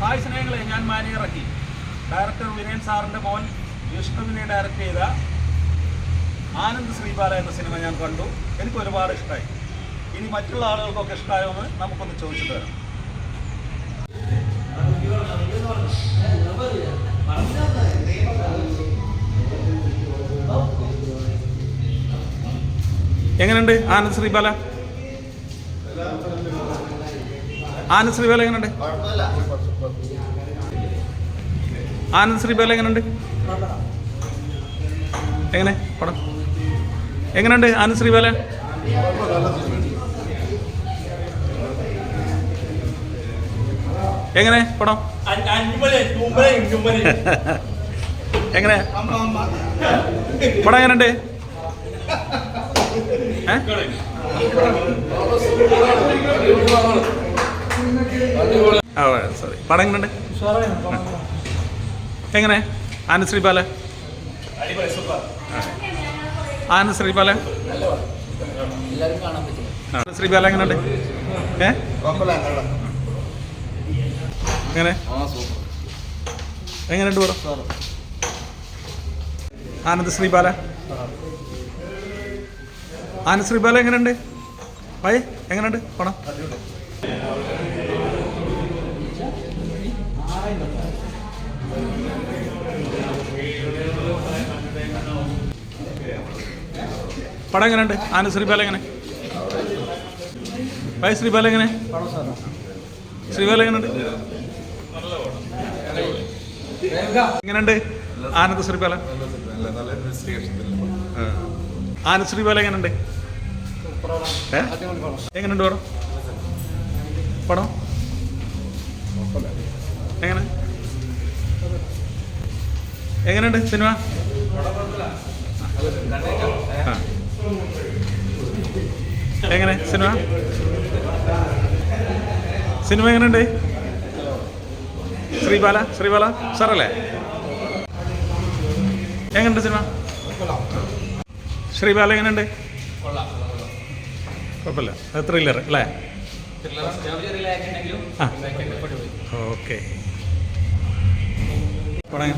Hi സ്നേഹങ്ങളെ ഞാൻ മാനിയിറക്കി director Vinayan സാറിന്റെ മോൻ വിഷ്ണുവിനെ ഡയറക്റ്റ് ചെയ്ത ആനന്ദ് ശ്രീബാല എന്ന സിനിമ ഞാൻ കണ്ടു. എനിക്ക് ഒരുപാട് ഇഷ്ടമായി ഇനി മറ്റുള്ള ആളുകൾക്കൊക്കെ ഇഷ്ടമായോ എന്ന് നമുക്കൊന്ന് ചോദിച്ചു തരാം എങ്ങനെയുണ്ട് ആനന്ദ് ശ്രീബാല ആനന്ദ് ശ്രീബാല എങ്ങനെയുണ്ട് ആനന്ദ് ശ്രീബാല എങ്ങനെയുണ്ട് എങ്ങനെ? പടം. എങ്ങനെയുണ്ട് ആനന്ദ് ശ്രീബാല എങ്ങനെ? പടം. എങ്ങനെ? പടം എങ്ങനെയുണ്ട് ഏ? സോറി പടം എങ്ങനെ? ആനശ്രീ പാല ആനശ്രീ പാല ആനശ്രീ പാല എങ്ങനെയുണ്ട്? ഏ? എങ്ങനെ? എങ്ങനെയുണ്ട് പറ ആനന്ദ് ശ്രീബാല ആനന്ദ് ശ്രീബാല എങ്ങനെയുണ്ട്? വൈ എങ്ങനെയുണ്ട് പണം പടം എങ്ങനെയുണ്ട്? ആന ശ്രീബാല എങ്ങനെ? വൈ ശ്രീബാല എങ്ങനെ? ശ്രീബാല എങ്ങനെയുണ്ട്? എങ്ങനെയുണ്ട്? ആനന്ദ് ശ്രീബാല? ആ. ആനന്ദ് ശ്രീബാല എങ്ങനെയുണ്ട്? എങ്ങനെയുണ്ട് പടം? പടം? എങ്ങനെ? എങ്ങനെയുണ്ട് സിനിമ. എങ്ങനെ? സിനിമ? സിനിമ എങ്ങനെ എങ്ങനെയുണ്ട്? ശ്രീബാല ശ്രീബാല സാറല്ലേ? എങ്ങനെയുണ്ട് സിനിമ? ശ്രീബാല എങ്ങനെയുണ്ട്? കുഴപ്പമില്ല. ത്രില്ലർ അല്ലേ? ഓക്കെ. പടം